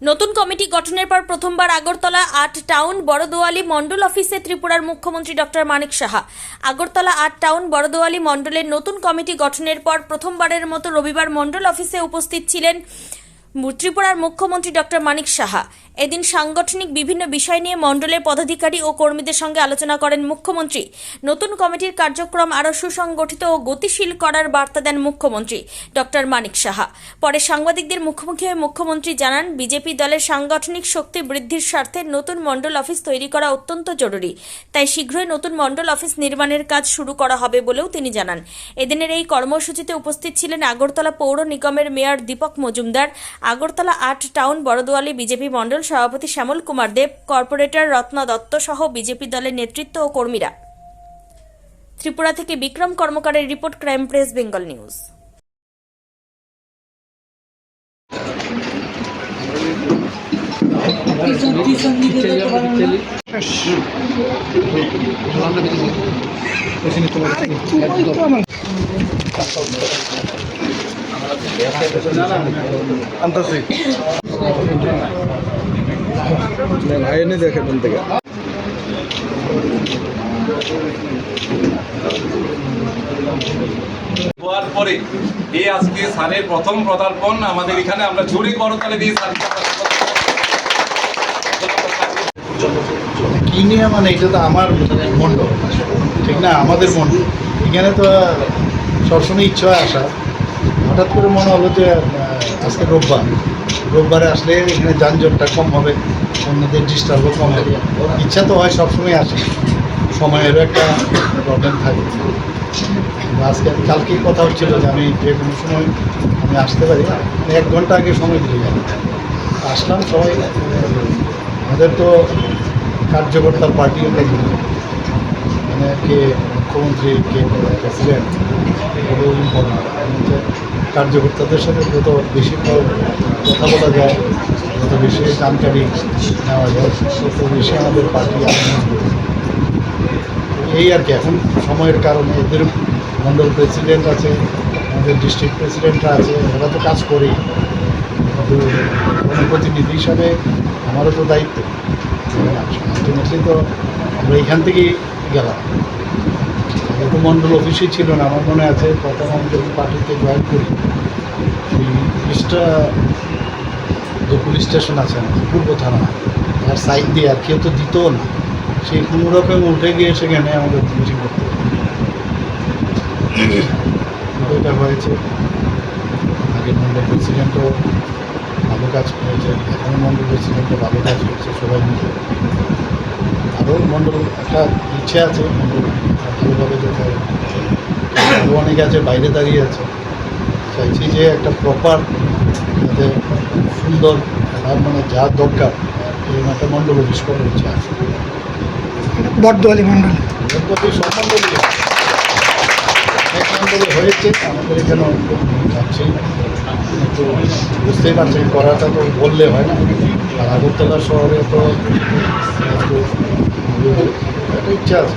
নতুন কমিটি গঠনের পর প্রথমবার আগরতলা আট টাউন, বড়দোয়ালি মণ্ডল অফিসে ত্রিপুরার মুখ্যমন্ত্রী ডক্টর মানিক সাহা। আগরতলা আট টাউন, বড়দোয়ালি মন্ডলের নতুন কমিটি গঠনের পর প্রথমবারের মতো রবিবার মণ্ডল অফিসে উপস্থিত ছিলেন ত্রিপুরার মুখ্যমন্ত্রী ডক্টর মানিক সাহা। এদিন সাংগঠনিক বিভিন্ন বিষয় নিয়ে মণ্ডলের পদাধিকারী ও কর্মীদের সঙ্গে আলোচনা করেন মুখ্যমন্ত্রী। নতুন কমিটির কার্যক্রম আরও সুসংগঠিত ও গতিশীল করার বার্তা দেন মুখ্যমন্ত্রী ডক্টর মানিক সাহা। পরে সাংবাদিকদের মুখোমুখি হয়ে মুখ্যমন্ত্রী জানান, বিজেপি দলের সাংগঠনিক শক্তি বৃদ্ধির স্বার্থে নতুন মণ্ডল অফিস তৈরি করা অত্যন্ত জরুরি। তাই শীঘ্রই নতুন মণ্ডল অফিস নির্মাণের কাজ শুরু করা হবে বলেও তিনি জানান। এদিনের এই কর্মসূচিতে উপস্থিত ছিলেন আগরতলা পৌর নিগমের মেয়র দীপক মজুমদার, আগরতলা আট টাউন বড়দোয়ালি বিজেপি মণ্ডল সভাপতি শ্যামল কুমার দেব, কর্পোরেটর রত্না দত্ত সহ বিজেপি দলের নেতৃত্ব ও কর্মীরা। ত্রিপুরা থেকে Bikram কর্মকারের report, crime press, Bengal news. দেখে থেকে। আমাদের এখানে আমরা জোরে দিয়ে মানে আমার মানে ঠিক না? আমাদের এখানে তো সবসময় ইচ্ছা হয় আসা। হঠাৎ করে মনে হলো যে আজকে রোববার। রোববারে আসলে এখানে যানজটটা কম হবে। অন্যদের ডিস্টার্বও কম ইচ্ছা তো হয় সবসময় আসে। সময়েরও একটা প্রবলেম থাকে। আজকে কালকে কথা হচ্ছিল যে আমি যে কোনো সময় আমি আসতে পারি। এক ঘণ্টা আগে সময় দিয়ে যাবে আসলাম সবাই। আমাদের তো কার্যকর্তার পার্টিও দেখি মানে কে মুখ্যমন্ত্রী, কে প্রেসিডেন্ট কার্যকর্তাদের সাথে যত বেশি কথা বলা যায় যত বেশি জানকারি নেওয়া যায় তত বেশি আমাদের পার্টি এই আর কি, এখন সময়ের কারণে এদের মন্ডল প্রেসিডেন্ট আছে, আমাদের ডিস্ট্রিক্ট প্রেসিডেন্টরা আছে, ওরা তো কাজ করেই। জনপ্রতিনিধি হিসাবে আমারও তো দায়িত্ব। আলটিমেটলি তো আমরা এখান থেকেই গেলাম। যেহেতু মন্ডল অফিসে ছিল না, আমার মনে আছে, প্রথম আমি যখন পার্টিতে জয়েন করি, সেই পুলিশটা যে পুলিশ স্টেশন আছে, পূর্ব থানা। তার সাইড দিয়ে আর কেউ তো দিত না। সেই কোনো রকম উঠে গিয়ে সেখানে আমাদের মিটিং করতে। এটা হয়েছে। আগে মন্ডল প্রেসিডেন্টও ভালো কাজ করেছে, এখন মন্ডল প্রেসিডেন্টও ভালো কাজ করছে সবাই মিলে। আরও মন্ডল একটা ইচ্ছে আছে, মন্ডল ভালোভাবে যেতে হবে। অনেকে আছে, বাইরে দাঁড়িয়ে আছে। চাইছি যে একটা প্রপার যাতে সুন্দর একটা মানে যা দরকার এই অফিস করার ইচ্ছা আছে বটদোয়ালি মণ্ডল। অনেক মন্ডলে হয়েছে। আমাদের এখানে যাচ্ছি। কিন্তু বুঝতেই পারছেন করাটা তো বললে হয় না। আর আগরতলা শহরে তো একটা ইচ্ছা আছে।